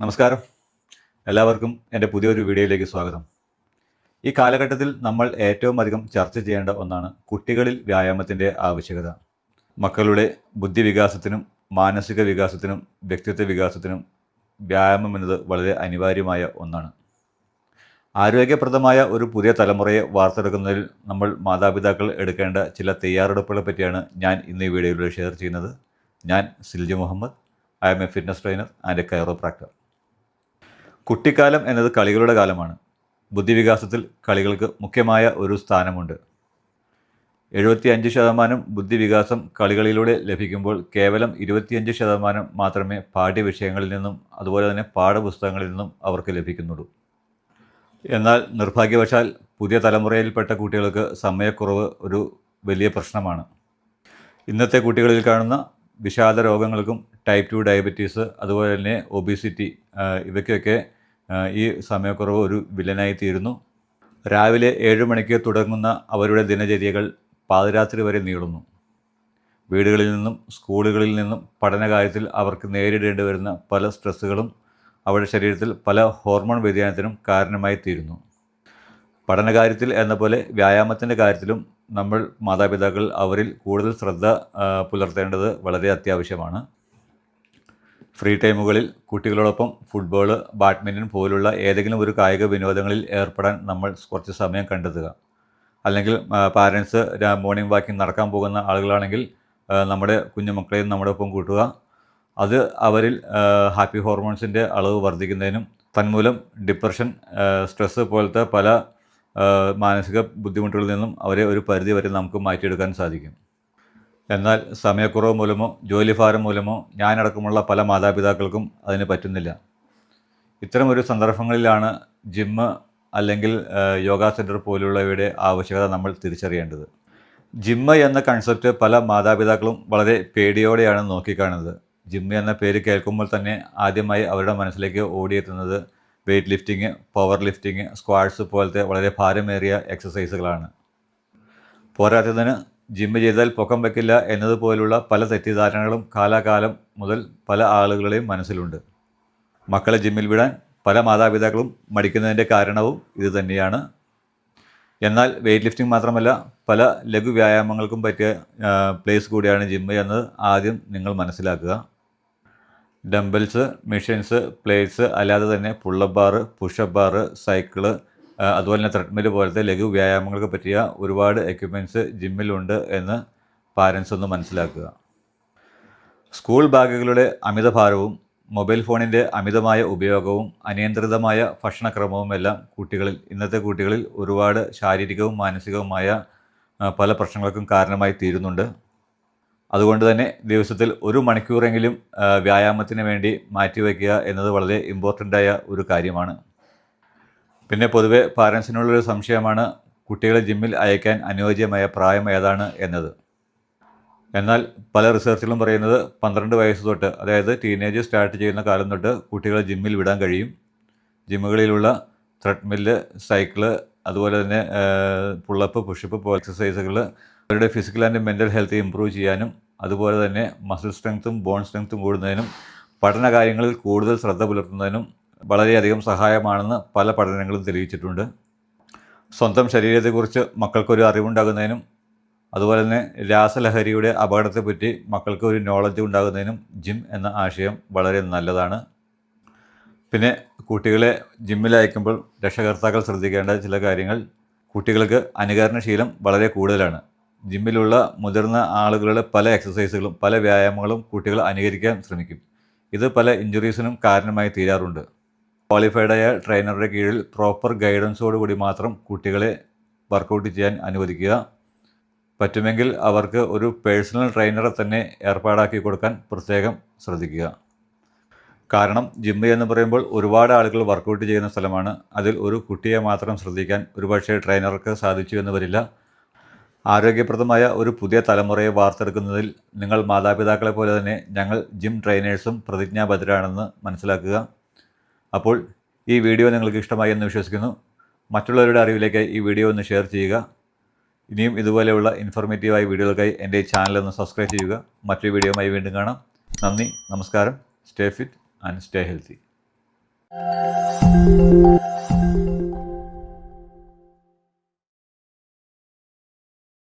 നമസ്കാരം. എല്ലാവർക്കും എന്റെ പുതിയൊരു വീഡിയോയിലേക്ക് സ്വാഗതം. ഈ കാലഘട്ടത്തിൽ നമ്മൾ ഏറ്റവും അധികം ചർച്ച ചെയ്യേണ്ട ഒന്നാണ് കുട്ടികളിൽ വ്യായാമത്തിന്റെ ആവശ്യകത. മക്കളുടെ ബുദ്ധി വികാസത്തിനും മാനസിക വികാസത്തിനും വ്യക്തിത്വ വികാസത്തിനും വ്യായാമം എന്നത് വളരെ അനിവാര്യമായ ഒന്നാണ്. ആരോഗ്യപ്രദമായ ഒരു പുതിയ തലമുറയെ വാർത്തെടുക്കുന്നതിൽ നമ്മൾ മാതാപിതാക്കൾ എടുക്കേണ്ട ചില തയ്യാറെടുപ്പുകളെ പറ്റിയാണ് ഞാൻ ഇന്ന് ഈ വീഡിയോയിലൂടെ ഷെയർ ചെയ്യുന്നത്. ഞാൻ Silju Muhammad. I am a fitness trainer and a chiropractor കുട്ടിക്കാലം എന്നത് കളികളുടെ കാലമാണ്. ബുദ്ധിവികാസത്തിൽ കളികൾക്ക് മുഖ്യമായ ഒരു സ്ഥാനമുണ്ട്. എഴുപത്തി അഞ്ച് ശതമാനം ബുദ്ധിവികാസം കളികളിലൂടെ ലഭിക്കുമ്പോൾ കേവലം ഇരുപത്തിയഞ്ച് ശതമാനം മാത്രമേ പാഠ്യവിഷയങ്ങളിൽ നിന്നും അതുപോലെ തന്നെ പാഠപുസ്തകങ്ങളിൽ നിന്നും അവർക്ക് ലഭിക്കുന്നുള്ളൂ. എന്നാൽ നിർഭാഗ്യവശാൽ പുതിയ തലമുറയിൽപ്പെട്ട കുട്ടികൾക്ക് സമയക്കുറവ് ഒരു വലിയ പ്രശ്നമാണ്. ഇന്നത്തെ കുട്ടികളിൽ കാണുന്ന വിഷാദ രോഗങ്ങൾക്കും ടൈപ്പ് ടു ഡയബറ്റീസ് അതുപോലെ തന്നെ ഒബിസിറ്റി ഇവയ്ക്കൊക്കെ ഈ സമയക്കുറവ് ഒരു വില്ലനായി തീരുന്നു രാവിലെ ഏഴ് മണിക്ക് തുടങ്ങുന്ന അവരുടെ ദിനചര്യകൾ പാതിരാത്രി വരെ നീളുന്നു. വീടുകളിൽ നിന്നും സ്കൂളുകളിൽ നിന്നും പഠനകാര്യത്തിൽ അവർക്ക് നേരിടേണ്ടി വരുന്ന പല സ്ട്രെസ്സുകളും അവരുടെ ശരീരത്തിൽ പല ഹോർമോൺ വ്യതിയാനത്തിനും കാരണമായി തീരുന്നു പഠനകാര്യത്തിൽ എന്ന പോലെ വ്യായാമത്തിന്റെ കാര്യത്തിലും നമ്മൾ മാതാപിതാക്കൾ അവരിൽ കൂടുതൽ ശ്രദ്ധ പുലർത്തേണ്ടത് വളരെ അത്യാവശ്യമാണ്. ഫ്രീ ടൈമുകളിൽ കുട്ടികളോടൊപ്പം ഫുട്ബോൾ ബാഡ്മിന്റൺ പോലുള്ള ഏതെങ്കിലും ഒരു കായിക വിനോദങ്ങളിൽ ഏർപ്പെടാൻ നമ്മൾ കുറച്ച് സമയം കണ്ടെത്തുക. അല്ലെങ്കിൽ പാരൻസ് മോർണിംഗ് വാക്കിംഗ് നടക്കാൻ പോകുന്ന ആളുകളാണെങ്കിൽ നമ്മുടെ കുഞ്ഞുമക്കളെയും നമ്മുടെ ഒപ്പം കൂട്ടുക. അത് അവരിൽ ഹാപ്പി ഹോർമോൺസിന്റെ അളവ് വർദ്ധിക്കുന്നതിനും തന്മൂലം ഡിപ്രഷൻ സ്ട്രെസ്സ് പോലത്തെ പല മാനസിക ബുദ്ധിമുട്ടുകളിൽ നിന്നും അവരെ ഒരു പരിധി വരെ നമുക്ക് മാറ്റിയെടുക്കാൻ സാധിക്കും. എന്നാൽ സമയക്കുറവ് മൂലമോ ജോലിഭാരം മൂലമോ ഞാനടക്കമുള്ള പല മാതാപിതാക്കൾക്കും അതിന് പറ്റുന്നില്ല. ഇത്തരം ഒരു സന്ദർഭങ്ങളിലാണ് ജിമ്മ് അല്ലെങ്കിൽ യോഗ സെന്റർ പോലുള്ളവയുടെ ആവശ്യകത നമ്മൾ തിരിച്ചറിയേണ്ടത്. ജിമ്മ് എന്ന കൺസെപ്റ്റ് പല മാതാപിതാക്കളും വളരെ പേടിയോടെയാണ് നോക്കിക്കാണുന്നത്. ജിമ്മ് എന്ന പേര് കേൾക്കുമ്പോൾ തന്നെ ആദ്യമായി അവരുടെ മനസ്സിലേക്ക് ഓടിയെത്തുന്നത് weight lifting power lifting squats പോലത്തെ വളരെ ഭാരമേറിയ എക്സസൈസുകളാണ് പോരാത്തതിന് ജിമ്മ് ചെയ്താൽ പൊക്കം വയ്ക്കില്ല എന്നതുപോലുള്ള പല തെറ്റിദ്ധാരണകളും കാലാകാലം മുതൽ പല ആളുകളുടെയും മനസ്സിലുണ്ട്. മക്കളെ ജിമ്മിൽ വിടാൻ പല മാതാപിതാക്കളും മടിക്കുന്നതിന്റെ കാരണവും ഇതുതന്നെയാണ് എന്നാൽ വെയ്റ്റ് ലിഫ്റ്റിംഗ് മാത്രമല്ല പല ലഘു വ്യായാമങ്ങൾക്കും പറ്റിയ പ്ലേസ് കൂടിയാണ് ജിമ്മ് എന്നത് ആദ്യം നിങ്ങൾ മനസ്സിലാക്കുക. ഡംബൽസ് മെഷീൻസ് പ്ലേറ്റ്സ് അല്ലാതെ തന്നെ pull up bar push up bar cycle അതുപോലെ തന്നെ ത്രെഡ്മിൽ പോലത്തെ ലഘു വ്യായാമങ്ങൾക്ക് പറ്റിയ ഒരുപാട് എക്യുപ്മെന്റ്സ് ജിമ്മിലുണ്ട് എന്ന് പാരൻസ് ഒന്ന് മനസ്സിലാക്കുക. സ്കൂൾ ബാഗുകളുടെ അമിതഭാരവും മൊബൈൽ ഫോണിന്റെ അമിതമായ ഉപയോഗവും അനിയന്ത്രിതമായ ഭക്ഷണക്രമവും എല്ലാം കുട്ടികളിൽ ഇന്നത്തെ കുട്ടികളിൽ ഒരുപാട് ശാരീരികവും മാനസികവുമായ പല പ്രശ്നങ്ങൾക്കും കാരണമായി തീരുന്നുണ്ട്. അതുകൊണ്ട് തന്നെ ദിവസത്തിൽ ഒരു മണിക്കൂറെങ്കിലും വ്യായാമത്തിന് വേണ്ടി മാറ്റിവെക്കുക എന്നത് വളരെ ഇമ്പോർട്ടന്റ് ആയ ഒരു കാര്യമാണ്. പിന്നെ പൊതുവെ പാരൻസിനുള്ളൊരു സംശയമാണ് കുട്ടികളെ ജിമ്മിൽ അയക്കാൻ അനുയോജ്യമായ പ്രായം ഏതാണ് എന്നത്. എന്നാൽ പല റിസർച്ചുകളും പറയുന്നത് പന്ത്രണ്ട് വയസ്സ് തൊട്ട് അതായത് ടീനേജ് സ്റ്റാർട്ട് ചെയ്യുന്ന കാലം തൊട്ട് കുട്ടികളെ ജിമ്മിൽ വിടാൻ കഴിയും. ജിമ്മുകളിലുള്ള ത്രെഡ്മില്ല് സൈക്കിൾ അതുപോലെ തന്നെ പുള്ളപ്പ് പുഷപ്പ് എക്സസൈസുകൾ അവരുടെ physical and mental health improve ചെയ്യാനും അതുപോലെ തന്നെ മസിൽ സ്ട്രെങ്ത്തും ബോൺ സ്ട്രെങ്ത്തും കൂടുന്നതിനും പഠന കാര്യങ്ങളിൽ കൂടുതൽ ശ്രദ്ധ പുലർത്തുന്നതിനും വളരെയധികം സഹായമാണെന്ന് പല പഠനങ്ങളും തെളിയിച്ചിട്ടുണ്ട്. സ്വന്തം ശരീരത്തെക്കുറിച്ച് മക്കൾക്കൊരു അറിവുണ്ടാകുന്നതിനും അതുപോലെ തന്നെ രാസലഹരിയുടെ അപകടത്തെപ്പറ്റി മക്കൾക്ക് ഒരു നോളജ് ഉണ്ടാകുന്നതിനും ജിം എന്ന ആശയം വളരെ നല്ലതാണ്. പിന്നെ കുട്ടികളെ ജിമ്മിൽ അയക്കുമ്പോൾ രക്ഷകർത്താക്കൾ ശ്രദ്ധിക്കേണ്ട ചില കാര്യങ്ങൾ. കുട്ടികൾക്ക് അനുകരണശീലം വളരെ കൂടുതലാണ്. ജിമ്മിലുള്ള മുതിർന്ന ആളുകളുടെ പല എക്സസൈസുകളും പല വ്യായാമങ്ങളും കുട്ടികൾ അനുകരിക്കാൻ ശ്രമിക്കും. ഇത് പല ഇഞ്ചുറീസിനും കാരണമായി തീരാറുണ്ട്. ക്വാളിഫൈഡായ ട്രെയിനറുടെ കീഴിൽ പ്രോപ്പർ ഗൈഡൻസോടുകൂടി മാത്രം കുട്ടികളെ വർക്കൗട്ട് ചെയ്യാൻ അനുവദിക്കുക. പറ്റുമെങ്കിൽ അവർക്ക് ഒരു പേഴ്സണൽ ട്രെയിനറെ തന്നെ ഏർപ്പാടാക്കി കൊടുക്കാൻ പ്രത്യേകം ശ്രദ്ധിക്കുക. കാരണം ജിമ്മ് എന്ന് പറയുമ്പോൾ ഒരുപാട് ആളുകൾ വർക്കൗട്ട് ചെയ്യുന്ന സ്ഥലമാണ്. അതിൽ ഒരു കുട്ടിയെ മാത്രം ശ്രദ്ധിക്കാൻ ഒരുപക്ഷെ ട്രെയിനർക്ക് സാധിച്ചു എന്ന് വരില്ല. ആരോഗ്യപ്രദമായ ഒരു പുതിയ തലമുറയെ വാർത്തെടുക്കുന്നതിൽ നിങ്ങൾ മാതാപിതാക്കളെ പോലെ തന്നെ ഞങ്ങൾ ജിം ട്രെയിനേഴ്സും പ്രതിജ്ഞാബദ്ധരാണെന്ന് മനസ്സിലാക്കുക. അപ്പോൾ ഈ വീഡിയോ നിങ്ങൾക്ക് ഇഷ്ടമായി എന്ന് വിശ്വസിക്കുന്നു. മറ്റുള്ളവരുടെ അറിവിലേക്ക് ഈ വീഡിയോ ഒന്ന് ഷെയർ ചെയ്യുക. ഇനിയും ഇതുപോലെയുള്ള ഇൻഫോർമേറ്റീവായ വീഡിയോകൾക്കായി എന്റെ ചാനൽ ഒന്ന് സബ്സ്ക്രൈബ് ചെയ്യുക. മറ്റൊരു വീഡിയോയുമായി വീണ്ടും കാണാം. നന്ദി നമസ്കാരം. Stay fit and stay healthy